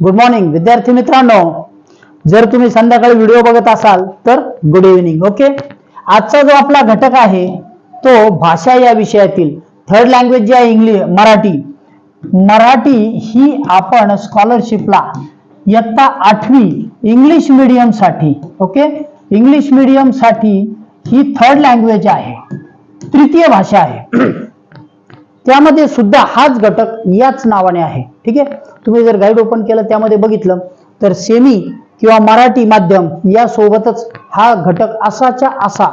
Good morning विद्यार्थी मित्रांनो. जर तुम्ही संध्याकाळी व्हिडिओ बघत असाल तर गुड इव्हिनिंग ओके आजचा जो आपला घटक आहे तो भाषा या विषयातील. थर्ड लँग्वेज जी आहे इंग्लिश मराठी. मराठी ही आपण स्कॉलरशिपला इयत्ता आठवी इंग्लिश medium साठी ओके इंग्लिश medium साठी ही थर्ड लँग्वेज आहे. तृतीय भाषा आहे. त्यामध्ये सुद्धा हाच घटक याच नावाने आहे. ठीक आहे? तुम्ही जर गाईड ओपन केलं त्यामध्ये बघितलं तर सेमी किंवा मराठी माध्यम या सोबतच हा घटक असाच्या असा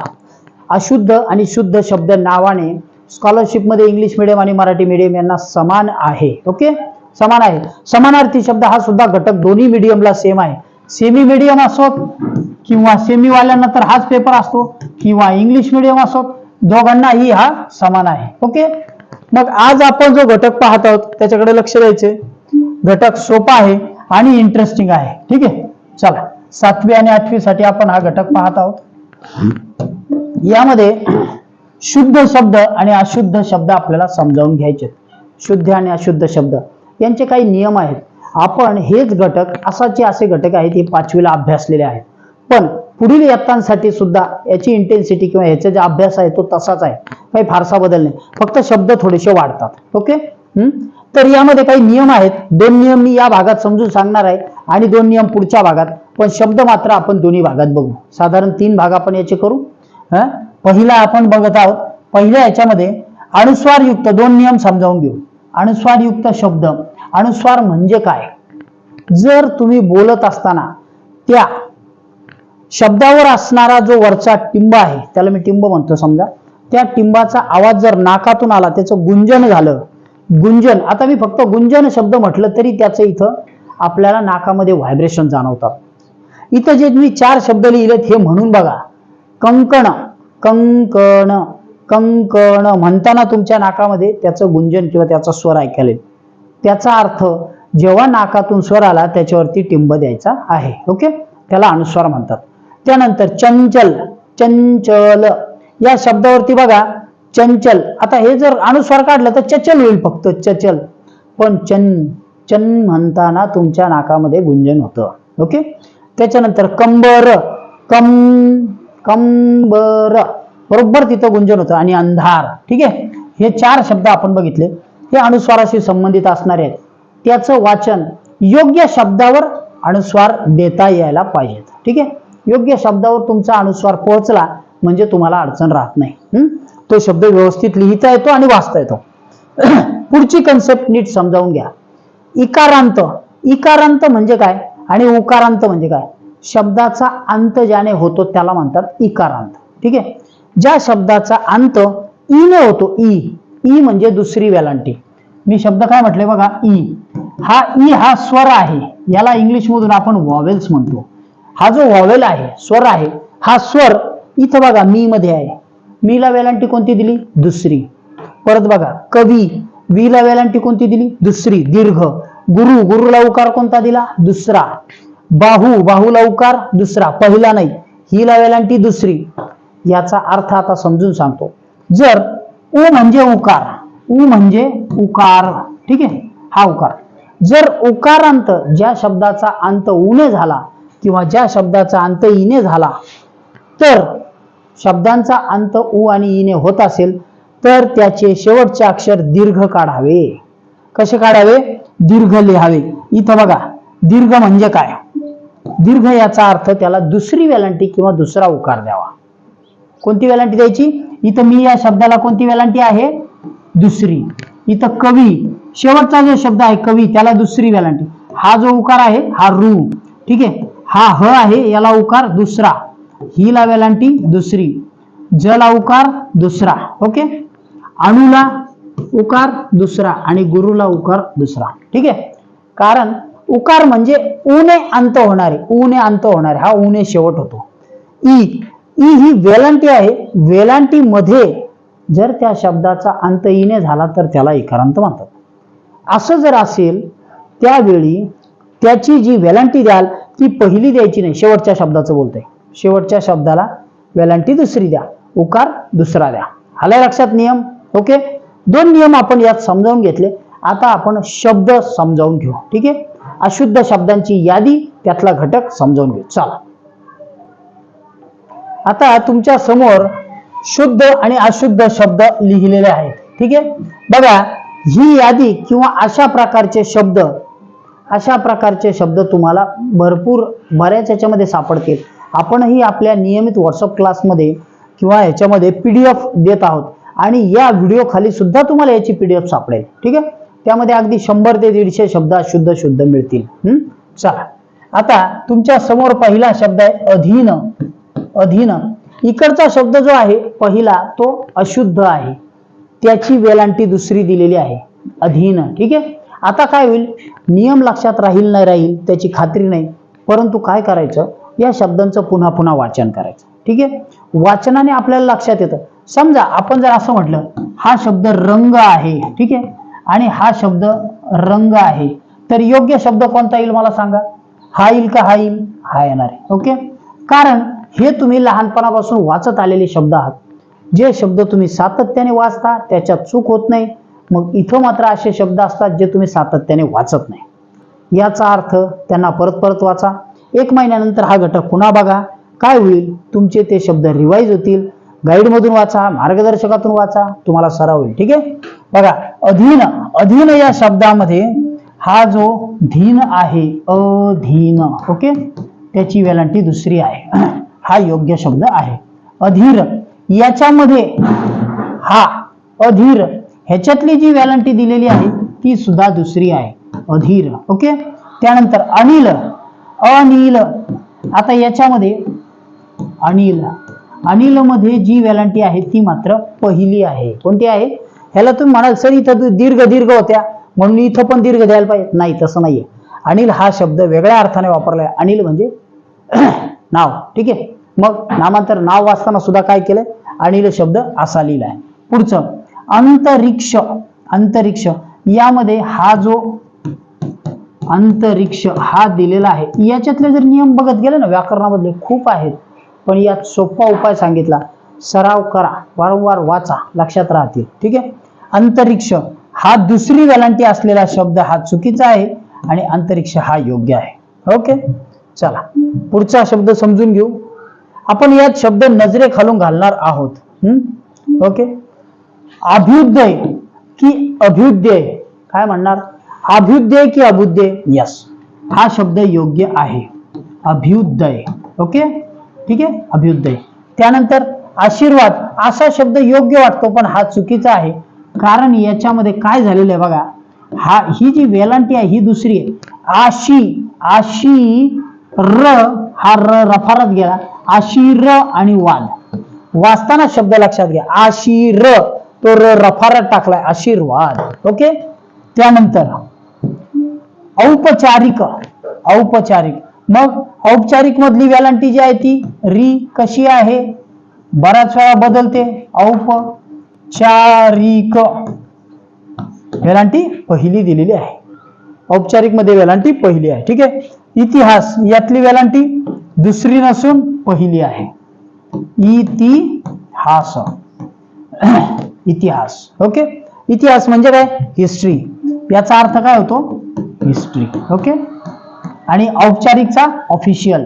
अशुद्ध आणि शुद्ध शब्द नावाने स्कॉलरशिपमध्ये इंग्लिश मिडियम आणि मराठी मिडियम यांना समान आहे. ओके समान आहे. समानार्थी शब्द हा सुद्धा घटक दोन्ही मिडियमला सेम आहे. सेमी मिडियम असोत किंवा सेमीवाल्यांना तर हाच पेपर असतो किंवा इंग्लिश मिडियम असोत दोघांनाही हा समान आहे. ओके मग आज आपण जो घटक पाहत आहोत त्याच्याकडे लक्ष द्यायचे. घटक सोपा आहे आणि इंटरेस्टिंग आहे. ठीक आहे? चला. सातवी आणि आठवी साठी आपण हा घटक पाहत आहोत. यामध्ये शुद्ध शब्द आणि अशुद्ध शब्द आपल्याला समजावून घ्यायचे शुद्ध आणि अशुद्ध शब्द. यांचे काही नियम आहेत. आपण हेच घटक असाचे असे घटक आहेत हे पाचवीला अभ्यासलेले आहेत. पण पुढील इयत्तांसाठी सुद्धा याची इंटेन्सिटी किंवा याचा जो अभ्यास आहे तो तसाच आहे. काही फारसा बदल नाही. फक्त शब्द थोडेसे वाढतात. ओके हम्म? तर यामध्ये काही नियम आहेत. दोन नियम मी या भागात समजून सांगणार आहे आणि दोन नियम पुढच्या भागात. पण शब्द मात्र आपण दोन्ही भागात बघू. साधारण तीन भाग आपण याचे करू. हा? पहिला आपण बघत आहोत. पहिल्या याच्यामध्ये अनुस्वारयुक्त दोन नियम समजावून घेऊ. अनुस्वारयुक्त शब्द. अनुस्वार म्हणजे काय? जर तुम्ही बोलत असताना त्या शब्दावर असणारा जो वरचा टिंब आहे त्याला मी टिंब म्हणतो समजा. त्या टिंबाचा आवाज जर नाकातून आला त्याचं गुंजन झालं गुंजन आता मी फक्त गुंजन शब्द म्हटलं तरी त्याचं इथं आपल्याला नाकामध्ये व्हायब्रेशन जाणवतात इथं जे मी चार शब्द लिहिलेत हे म्हणून बघा. कंकण कंकण कंकण म्हणताना तुमच्या नाकामध्ये त्याचं गुंजन किंवा त्याचा स्वर ऐकायला येईल. त्याचा अर्थ जेव्हा नाकातून स्वर आला त्याच्यावरती टिंब द्यायचा आहे. ओके? त्याला अनुस्वार म्हणतात. त्यानंतर चंचल चंचल. या शब्दावरती बघा चंचल. आता हे जर अनुस्वार काढलं तर चचल होईल फक्त चचल. पण चन चन म्हणताना तुमच्या नाकामध्ये गुंजन होतं. ओके? त्याच्यानंतर कंबर कम कंबर. बरोबर तिथं गुंजन होतं आणि अंधार. ठीक आहे? हे चार शब्द आपण बघितले. हे अनुस्वाराशी संबंधित असणारे आहेत. त्याचं वाचन योग्य शब्दावर अनुस्वार देता यायला पाहिजेत. ठीक आहे? योग्य शब्दावर तुमचा अनुस्वार पोहोचला म्हणजे तुम्हाला अडचण राहत नाही. तो शब्द व्यवस्थित लिहिता येतो आणि वाचता येतो. पुढची कन्सेप्ट नीट समजावून घ्या. इकारांत. इकारांत म्हणजे काय? आणि उकारांत म्हणजे काय? शब्दाचा अंत ज्याने होतो त्याला म्हणतात इकारांत. ठीक आहे? ज्या शब्दाचा अंत ईने होतो ई. ई म्हणजे दुसरी वेलांटी मी शब्द काय म्हटले बघा? ई. हा ई हा स्वर आहे. याला इंग्लिश मधून आपण वॉवेल्स म्हणतो. हा जो व्हॉवेल आहे स्वर आहे हा स्वर इथं बघा मी मध्ये आहे. मीला वेलांटी कोणती दिली? दुसरी. परत बघा कवी वीला वेलांटी कोणती दिली? दुसरी. दीर्घ. गुरु गुरुला उकार कोणता दिला? दुसरा. बाहू बाहूला उकार दुसरा. पहिला नाही. हिला वेलांटी दुसरी. याचा अर्थ आता समजून सांगतो. जर उ म्हणजे उकार उ म्हणजे उकार. ठीक आहे? हा उकार. जर उकारांत ज्या शब्दाचा अंत उने झाला किंवा ज्या शब्दाचा अंत इने झाला तर शब्दांचा अंत उ आणि इने होत असेल तर त्याचे शेवटचे अक्षर दीर्घ काढावे. कसे काढावे? दीर्घ लिहावे. इथं बघा दीर्घ म्हणजे काय? दीर्घ याचा अर्थ त्याला दुसरी वेलांटी किंवा दुसरा उकार द्यावा. कोणती वेलांटी द्यायची? इथं मी या शब्दाला कोणती वेलांटी आहे? दुसरी. इथं कवी शेवटचा जो शब्द आहे कवी त्याला दुसरी वेलांटी हा जो उकार आहे हा रू. ठीक आहे? हा ह आहे याला उकार दुसरा. हिला वेलांटी दुसरी. जला उकार दुसरा. ओके? अणुला उकार दुसरा आणि गुरुला उकार दुसरा. ठीक आहे? कारण उकार म्हणजे ऊने अंत होणारे. ऊने अंत होणारे. हा ऊने शेवट होतो. ई. ई ही वेलांटी आहे. वेलांटी मध्ये जर त्या शब्दाचा अंत ईने झाला तर त्याला इकारांत म्हणतात असं जर असेल त्यावेळी त्याची जी वेलांटी द्याल ती पहिली द्यायची नाही. शेवटच्या शब्दाचं बोलतंय. शेवटच्या शब्दाला वेलांटी दुसरी द्या. उकार दुसरा द्या. आलाय लक्षात नियम? ओके? दोन नियम आपण यात समजावून घेतले. आता आपण शब्द समजावून घेऊ. ठीक आहे? अशुद्ध शब्दांची यादी त्यातला घटक समजावून घेऊ. चला. आता तुमच्यासमोर शुद्ध आणि अशुद्ध शब्द लिहिलेले आहेत. ठीक आहे? बघा ही यादी किंवा अशा प्रकारचे शब्द अशा प्रकारचे शब्द तुम्हाला भरपूर बऱ्याच याच्यामध्ये सापडतील. आपणही आपल्या नियमित व्हॉट्सअप क्लासमध्ये किंवा याच्यामध्ये पी डी एफ देत आहोत. आणि या व्हिडिओ खाली सुद्धा तुम्हाला याची पी डी एफ सापडेल. ठीक आहे? त्यामध्ये अगदी शंभर ते दीडशे शब्द शुद्ध शुद्ध मिळतील. हम्म? चला. आता तुमच्यासमोर पहिला शब्द आहे अधीन. अधीन. इकडचा शब्द जो आहे पहिला तो अशुद्ध आहे. त्याची वेलांटी दुसरी दिलेली आहे. अधीन. ठीक आहे? आता काय होईल? नियम लक्षात राहील नाही राहील त्याची खात्री नाही. परंतु काय करायचं? या शब्दांचं पुन्हा पुन्हा वाचन करायचं. ठीक आहे? वाचनाने आपल्याला लक्षात येतं. समजा आपण जर असं म्हटलं हा शब्द रंग आहे. ठीक आहे? आणि हा शब्द रंग आहे. तर योग्य शब्द कोणता येईल मला सांगा? हा येईल का? हा येईल. हा येणार आहे. ओके? कारण हे तुम्ही लहानपणापासून वाचत आलेले शब्द आहात. जे शब्द तुम्ही सातत्याने वाचता त्याच्यात चूक होत नाही. मग इथं मात्र असे शब्द असतात जे तुम्ही सातत्याने वाचत नाही. याचा अर्थ त्यांना परत परत वाचा. एक महिन्यानंतर हा घटक पुन्हा बघा. काय होईल? तुमचे ते शब्द रिवाईज होतील. गाईडमधून वाचा मार्गदर्शकातून वाचा. तुम्हाला सराव होईल. ठीक आहे? बघा अधीन अधीन या शब्दामध्ये हा जो धीन आहे अधीन ओके? त्याची वेलांटी दुसरी आहे. हा योग्य शब्द आहे. अधीर याच्यामध्ये हा अधीर ह्याच्यातली जी वेलांटी दिलेली आहे ती सुद्धा दुसरी आहे. अधीर. ओके? त्यानंतर अनिल. अनिल. आता याच्यामध्ये अनिल. अनिलमध्ये जी वॅलंटी आहे ती मात्र पहिली आहे. कोणती आहे? ह्याला तुम्ही म्हणाल सर इथं दीर्घ दीर्घ होत्या. म्हणून इथं पण दीर्घ द्यायला पाहिजे. नाही तसं नाहीये. अनिल हा शब्द वेगळ्या अर्थाने वापरलाय. अनिल म्हणजे नाव. ठीक आहे? मग नामांतर नाव वाचताना सुद्धा काय केलंय? अनिल शब्द असा लिहिलाय. पुढचं. अंतरिक्ष अंतरिक्ष. यामध्ये हा जो अंतरिक्ष हा दिलेला आहे याच्यातले जर नियम बघत गेले ना व्याकरणामधले खूप आहेत. पण यात सोपा उपाय सांगितला सराव करा वारंवार वाचा लक्षात राहतील. ठीक आहे? अंतरिक्ष हा दुसरी वेलांटी असलेला शब्द हा चुकीचा आहे आणि अंतरिक्ष हा योग्य आहे. ओके? चला पुढचा शब्द समजून घेऊ. आपण यात शब्द नजरे खालून घालणार आहोत. हम्म? ओके? अभ्युदय की अभ्युदय. काय म्हणणार? अभ्युदय की अभ्युदय? यस हा शब्द योग्य आहे. अभ्युदय. ओके ठीक आहे? अभ्युदय. त्यानंतर आशीर्वाद. असा शब्द योग्य वाटतो पण हा चुकीचा आहे. कारण याच्यामध्ये काय झालेलं आहे बघा. हा ही जी वेलांटी आहे ही दुसरी आहे. आशी आशी र हा र रफारत गेला. आशीर आणि वाद. वाचताना शब्द लक्षात घ्या. आशीर तो र रफारत टाकलाय आशीर्वाद. ओके त्यानंतर औपचारिक औपचारिक. मग औपचारिक मधली वेलांटी जी आहे ती री कशी आहे? बराच वेळा बदलते. औपचारिक. वेलांटी पहिली दिलेली आहे. औपचारिकमध्ये वेलांटी पहिली आहे. ठीक आहे? इतिहास यातली वेलांटी दुसरी नसून पहिली आहे. इतिहास. इतिहास. ओके इतिहास म्हणजे काय? हिस्ट्री याचा अर्थ काय होतो? हिस्ट्री ओके आणि औपचारिकचा ऑफिशियल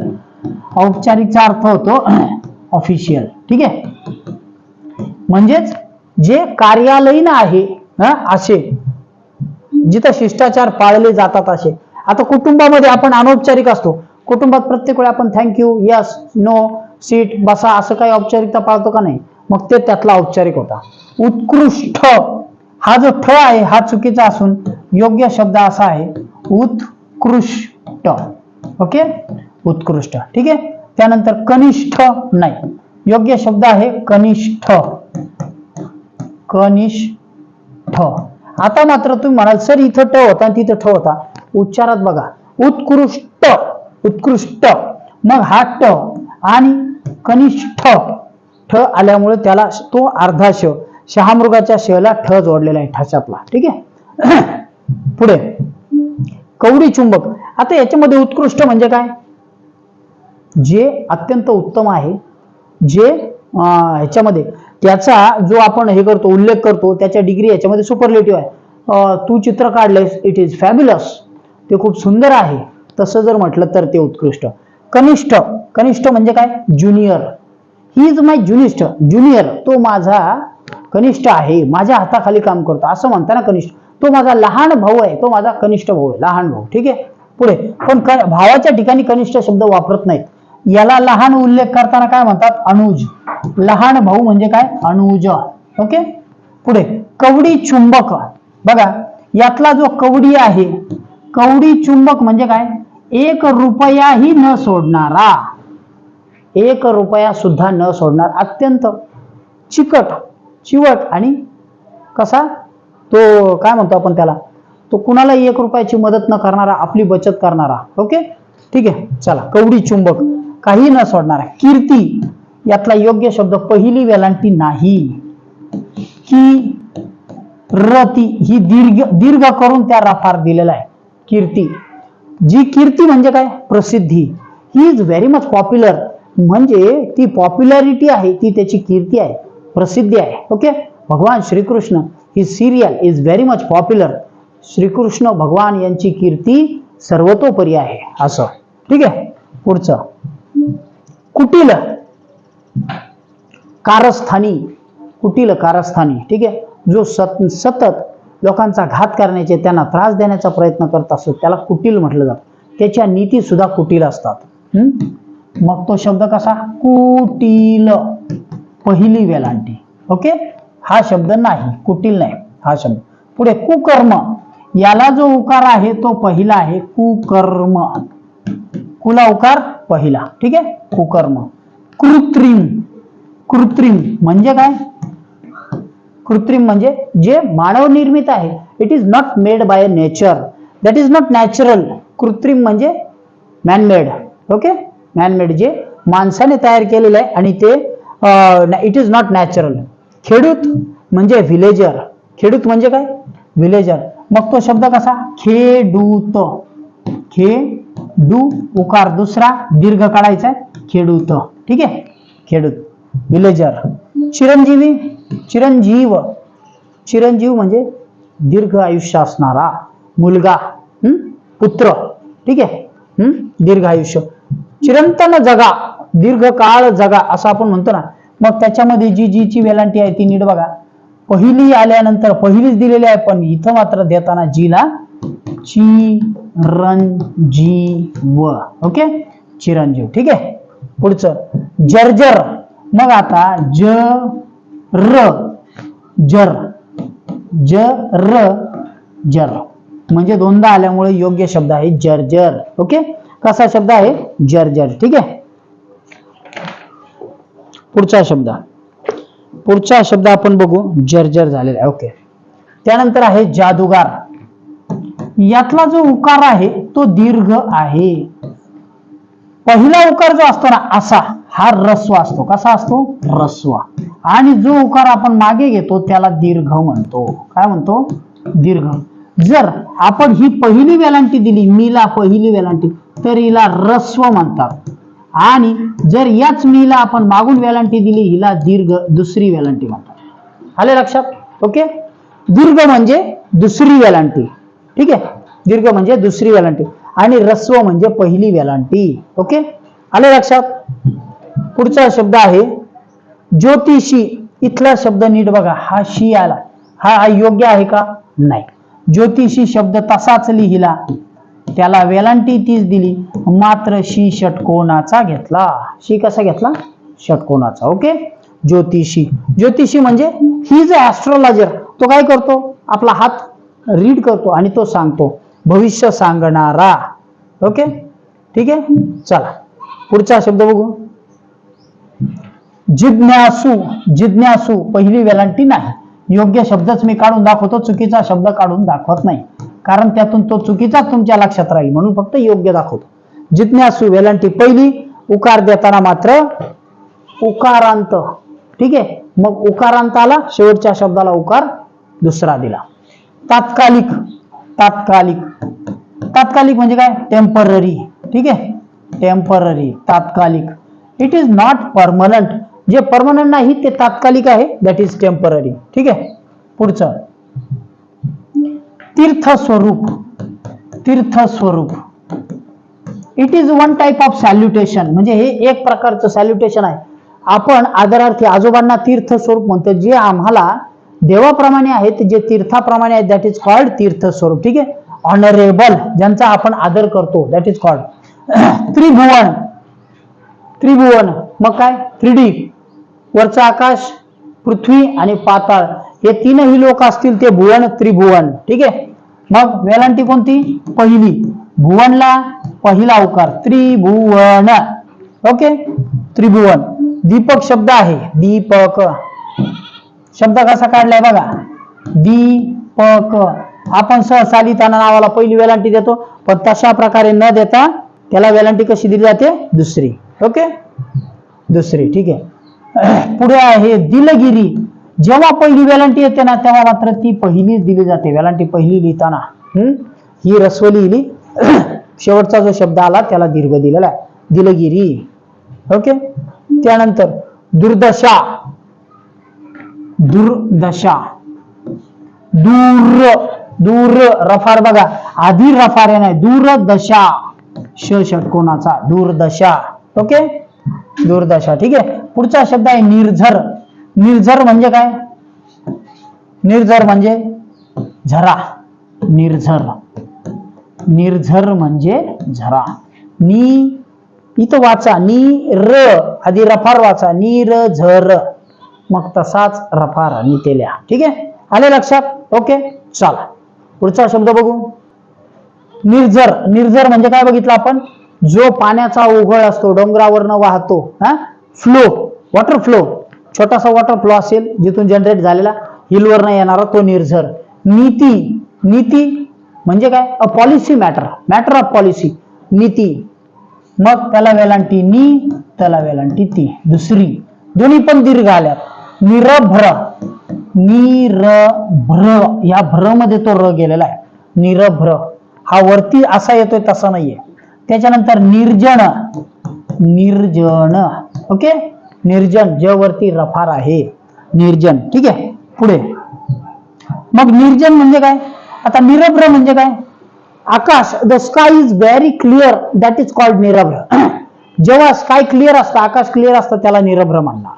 औपचारिकचा अर्थ होतो ऑफिशियल ठीक आहे? म्हणजेच जे कार्यालयीन आहे हा, असे जिथं शिष्टाचार पाळले जातात असे. आता कुटुंबामध्ये आपण अनौपचारिक असतो. कुटुंबात प्रत्येक वेळी आपण थँक्यू यस नो सीट बसा असं काही औपचारिकता पाळतो का नाही? मग ते त्यातला औपचारिक होता. उत्कृष्ट हा जो ठ आहे हा चुकीचा असून योग्य शब्द असा आहे उत्कृष्ट. ओके? उत्कृष्ट. ठीक आहे? त्यानंतर कनिष्ठ नाही. योग्य शब्द आहे कनिष्ठ. कनिष्ठ. आता मात्र तुम्ही म्हणाल सर इथं ट होता आणि तिथं ठ होता. उच्चारात बघा. उत्कृष्ट. उत्कृष्ट. मग हा ट आणि कनिष्ठ. ठ आल्यामुळे त्याला तो अर्धा श शहामृगाच्या शला ठ जोडलेला आहे ठशातला ठीक आहे? पुढे. कवडी चुंबक. आता याच्यामध्ये उत्कृष्ट म्हणजे काय? जे अत्यंत उत्तम आहे जे ह्याच्यामध्ये त्याचा जो आपण हे करतो उल्लेख करतो त्याच्या डिग्री याच्यामध्ये सुपरलेटिव्ह आहे. तू चित्र काढलेस इट इज फॅब्युलस ते खूप सुंदर आहे. तसं जर म्हटलं तर ते उत्कृष्ट. कनिष्ठ. कनिष्ठ म्हणजे काय? ज्युनियर ही इज माय ज्युनिस्ट ज्युनियर तो माझा कनिष्ठ आहे. माझ्या हाताखाली काम करतो. असं म्हणता ना कनिष्ठ. तो माझा लहान भाऊ आहे. तो माझा कनिष्ठ भाऊ आहे. लहान भाऊ. ठीक आहे? पुढे. पण भावाच्या ठिकाणी कनिष्ठ शब्द वापरत नाहीत. याला लहान उल्लेख करताना काय म्हणतात? अनुज. लहान भाऊ म्हणजे काय? अनुज. ओके? पुढे. कवडी चुंबक. बघा. यातला जो कवडी आहे कवडी चुंबक म्हणजे काय? एक रुपयाही न सोडणारा. एक रुपया सुद्धा न सोडणार. अत्यंत चिकट चिवट आणि कसा? तो काय म्हणतो आपण त्याला? तो कुणाला एक रुपयाची मदत न करणारा आपली बचत करणारा. ओके? ठीक आहे? चला कवडी चुंबक. काही न सोडणारा. कीर्ती यातला योग्य शब्द पहिली वेलांटी नाही. की रती ही दीर्घ दीर्घ करून त्या रफार दिलेला आहे. कीर्ती. जी कीर्ती म्हणजे काय? प्रसिद्धी. He is very much popular म्हणजे ती पॉप्युलॅरिटी आहे ती त्याची कीर्ती आहे प्रसिद्धी आहे. ओके भगवान श्रीकृष्ण ही serial is very much popular Shrikrishna Bhagwan यांची कीर्ती सर्वतोपरी आहे. असं. ठीक आहे? पुढचं. कुटील. कारस्थानी. कुटील कारस्थानी. ठीक आहे? जो सत सतत लोकांचा घात करण्याचे त्यांना त्रास देण्याचा प्रयत्न करत असतो त्याला कुटील म्हटलं जातं. त्याच्या नीती सुद्धा कुटील असतात? मग तो शब्द कसा? कुटील. पहिली वेलांटी. ओके? हा शब्द नाही. कुटील नाही. हा शब्द. पुढे कुकर्म. याला जो उकार आहे तो पहिला आहे कुकर्म. कुला उकार? पहिला. ठीक आहे? कुकर्म. कृत्रिम. कृत्रिम म्हणजे काय? कृत्रिम म्हणजे जे मानव निर्मित आहे. It is not made by nature that is not natural कृत्रिम म्हणजे मॅनमेड ओके? मॅनमेड जे माणसाने तयार केलेलं आहे आणि ते इट इज नॉट नॅचरल खेडूत म्हणजे व्हिलेजर खेडूत म्हणजे काय? व्हिलेजर मग तो शब्द कसा? खेडूत. खेडू उकार दुसरा दीर्घ काढायचा खेडूत. ठीक आहे? खेडूत. व्हिलेजर चिरंजीवी? चिरंजीव. चिरंजीव म्हणजे दीर्घ आयुष्य असणारा मुलगा. पुत्र. ठीक आहे? दीर्घ आयुष्य. चिरंतन जगा दीर्घकाळ जगा असं आपण म्हणतो ना. मग त्याच्यामध्ये जी जीची वेलांटी आहे ती नीट बघा. पहिली आल्यानंतर पहिलीच दिलेली आहे पण इथं मात्र देताना जीला चिरंजीव. ओके? चिरंजीव. ठीक आहे? पुढचं. जर्जर. मग आता ज र जर ज र जर. म्हणजे दोनदा आल्यामुळे योग्य शब्द आहे जर्जर. ओके? कसा शब्द आहे? जर्जर ठीक आहे? पुढचा शब्द. पुढचा शब्द आपण बघू. जर्जर झालेला आहे. ओके त्यानंतर आहे जादूगार. यातला जो उकार आहे तो दीर्घ आहे. पहिला उकार जो असतो ना असा हा रस्व असतो. कसा असतो? रस्वा आणि जो उकार आपण मागे घेतो त्याला दीर्घ म्हणतो. काय म्हणतो? दीर्घ. जर आपण ही पहिली वेलांटी दिली मीला पहिली वेलांटी तर हिला रस्व म्हणतात. आणि जर याच मीला आपण मागून वेलांटी दिली हिला दीर्घ दुसरी वेलांटी म्हणतात. आले लक्षात? ओके? दीर्घ म्हणजे दुसरी वेलांटी ठीक आहे? दीर्घ म्हणजे दुसरी वेलांटी आणि रस्व म्हणजे पहिली वेलांटी ओके? आले लक्षात? पुढचा शब्द आहे ज्योतिषी इथला शब्द नीट बघा. हा शी आला. हा हा योग्य आहे का? नाही. ज्योतिषी शब्द तसाच लिहिला. त्याला वेलांटी तीच दिली. मात्र शी षटकोनाचा घेतला. शी कसा घेतला? षटकोनाचा. ओके? ज्योतिषी. ज्योतिषी म्हणजे ही जे ॲस्ट्रॉलॉजर तो काय करतो? आपला हात रीड करतो आणि तो सांगतो. भविष्य सांगणारा. ओके? ठीक आहे? चला. पुढचा शब्द बघू. जिज्ञासू. जिज्ञासू. पहिली वेलांटी नाही. योग्य शब्दच मी काढून दाखवतो चुकीचा शब्द काढून दाखवत नाही. कारण त्यातून तो चुकीचा तुमच्या लक्षात राहील म्हणून फक्त योग्य दाखवतो. जिज्ञासू वेलांटी पहिली उकार देताना मात्र उकारांत ठीक आहे? मग उकारांत आला शेवटच्या शब्दाला उकार दुसरा दिला. तात्कालिक तात्कालिक. तात्कालिक म्हणजे काय? टेंपररी ठीक आहे? टेंपररी तात्कालिक. इट इज नॉट परमनंट जे परमनंट नाही ते तात्कालिक आहे. दॅट इज टेंपररी ठीक आहे? पुढचं. तीर्थ स्वरूप तीर्थ स्वरूप it is one type of salutation म्हणजे हे एक प्रकारचं सॅल्युटेशन आहे. आपण आदरार्थी आजोबांना तीर्थ स्वरूप म्हणतो. जे आम्हाला देवाप्रमाणे आहेत जे तीर्थाप्रमाणे आहेत दॅट इज कॉल्ड तीर्थ स्वरूप ठीक आहे? ऑनरेबल ज्यांचा आपण आदर करतो दॅट इज कॉल्ड त्रिभुवन. त्रिभुवन. मग काय? थ्री डी वरचं आकाश पृथ्वी आणि पाताळ हे तीनही लोक असतील ते भुवन त्रिभुवन. ठीक आहे? मग वेलांटी कोणती? पहिली. भुवनला पहिला अवकार त्रिभुवन. ओके? त्रिभुवन. दीपक शब्द आहे. दीपक. शब्द कसा काढलाय बघा. दीपक. आपण सहसा लिहिताना नावाला पहिली वेलांटी देतो पण तशा प्रकारे न देता त्याला वेलांटी कशी दिली जाते? दुसरी. ओके? दुसरी. ठीक आहे? पुढे आहे दिलगिरी. जेव्हा पहिली वेलांटी येते ना तेव्हा मात्र ती पहिलीच दिली जाते. वेलांटी पहिली लिहिताना. हम्म? ही रसवली लिहिली शेवटचा जो शब्द आला त्याला दीर्घ दिलेला आहे. दिलगिरी. ओके? त्यानंतर दुर्दशा. दुर्दशा. दूर दूर रफार बघा. आधी रफार आहे दूरदशा. ष षटकोणाचा दूरदशा. ओके? दूरदशा. ठीक आहे? पुढचा शब्द आहे निर्झर. निर्झर म्हणजे काय? निर्झर म्हणजे झरा. निर्झर. निर्झर म्हणजे झरा. नी इथं वाचा. नी र. आधी रफार वाचा. निर झर मग तसाच रफार नितेल्या ठीक आहे? आले लक्षात? ओके? चला. पुढचा शब्द बघू. निर्झर. निर्झर म्हणजे काय बघितलं आपण? जो पाण्याचा ओघळ असतो डोंगरावरनं वाहतो हा? फ्लो वॉटर फ्लो छोटासा वॉटर फ्लो असेल जिथून जनरेट झालेला हिलवरनं येणारा तो निर्झर. नीती नीती म्हणजे काय? A policy matter matter of policy नीती. मग त्याला वेलांटी नी त्याला वेलांटी ती. दुसरी दोन्ही पण दीर्घ आल्यात. निरभ्र निरभ्र. या भ्रमध्ये तो र गेलेला आहे. निरभ्र. हा वरती असा येतोय तसा नाहीये. त्याच्यानंतर निर्जन. निर्जन. ओके? निर्जन ज वरती रफार आहे. निर्जन. ठीक आहे? पुढे. मग निर्जन म्हणजे काय? आता निरभ्र म्हणजे काय? आकाश the sky is very clear that is called निरभ्र. जेव्हा स्काय क्लिअर असतं आकाश क्लिअर असतं त्याला निरभ्र म्हणणार.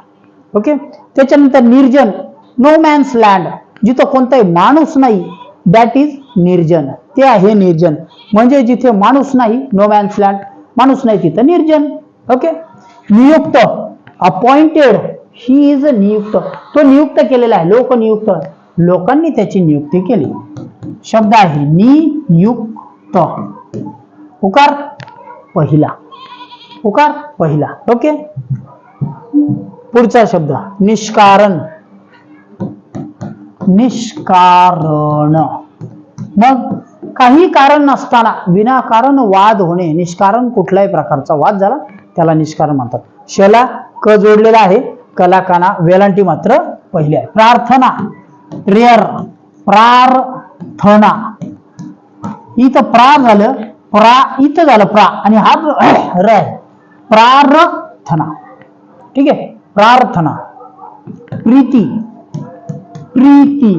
ओके त्याच्यानंतर निर्जन नो मॅन्स लँड जिथं कोणताही माणूस नाही दॅट इज निर्जन. ते आहे निर्जन. म्हणजे जिथे माणूस नाही नो मॅन्स लँड माणूस नाही तिथं निर्जन. ओके नियुक्त. अपॉइंटेड ही इज नियुक्त तो नियुक्त केलेला आहे. लोकनियुक्त. लोकांनी त्याची नियुक्ती केली. शब्द आहे नियुक्त. उकार पहिला. उकार पहिला. ओके पुढचा शब्द. निष्कारण. निष्कारण. मग काही कारण नसताना विनाकारण वाद होणे निष्कारण कुठल्याही प्रकारचा वाद झाला त्याला निष्कारण म्हणतात. शला क जोडलेला आहे. कलाकाना वेलांटी मात्र पहिली आहे. प्रार्थना प्रेयर प्रार्थना. इथं प्रा झालं प्रा इथं झालं प्रा. आणि हा र प्रार्थना. ठीक आहे? प्रार्थना. प्रीती प्रीती.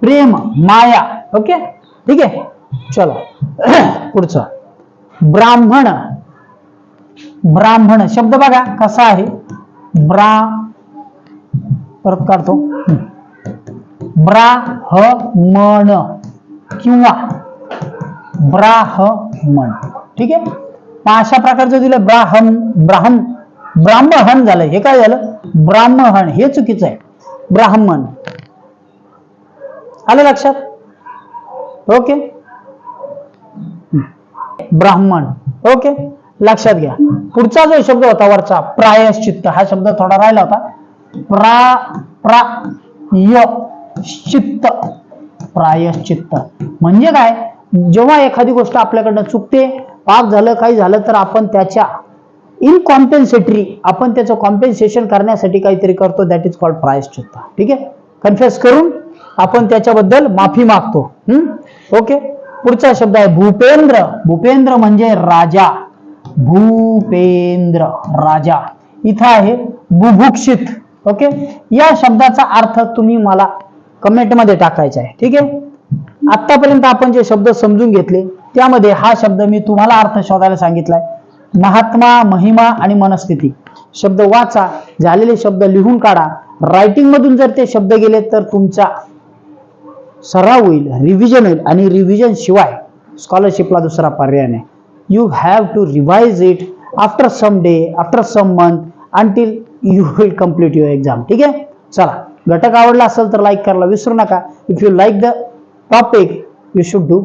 प्रेम माया. ओके? ठीक आहे? चलो. पुढचं. ब्राह्मण ब्राह्मण शब्द बघा कसा आहे? ब्रा परत काढतो. ब्राह्मण किंवा ब्राह्मण. ठीक आहे? मग अशा प्रकारचं दिलं ब्राह्म ब्राह्म ब्राह्मण झालं. हे काय झालं? ब्राह्मण हे चुकीचं आहे. ब्राह्मण. आलं लक्षात? ओके? ब्राह्मण. ओके? लक्षात घ्या. पुढचा जो शब्द होता वरचा प्रायश्चित्त हा शब्द थोडा राहिला होता. प्रा प्रा य चित्त. प्रायश्चित्त. म्हणजे काय? जेव्हा एखादी गोष्ट आपल्याकडनं चुकते पाप झालं काही झालं तर आपण त्याच्या इनकॉम्पेन्सेटरी आपण त्याचं कॉम्पेन्सेशन करण्यासाठी काहीतरी करतो. That is called प्रायश्चित्त. ठीक आहे? कन्फ्युज करून आपण त्याच्याबद्दल माफी मागतो. हम्म ओके पुढचा शब्द आहे भूपेंद्र. भूपेंद्र म्हणजे राजा. भूपेंद्र राजा. इथं आहे बुभुक्षित. ओके या शब्दाचा अर्थ तुम्ही मला कमेंटमध्ये टाकायचा आहे. ठीक आहे? आतापर्यंत आपण जे शब्द समजून घेतले त्यामध्ये हा शब्द मी तुम्हाला अर्थ शोधायला सांगितलाय. महात्मा महिमा आणि मनस्थिती. शब्द वाचा झालेले शब्द लिहून काढा. रायटिंग मधून जर ते शब्द गेले तर तुमचा सराव होईल रिव्हिजन होईल आणि रिव्हिजन शिवाय स्कॉलरशिपला दुसरा पर्याय नाही. You have to revise it after some day after some month, until you will complete your exam ठीक आहे? चला. घटक आवडला असेल तर लाईक करायला विसरू नका. If you like the topic you should do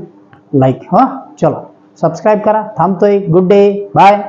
like हां? चला. सबस्क्राईब करा. थांबतोय. Good day bye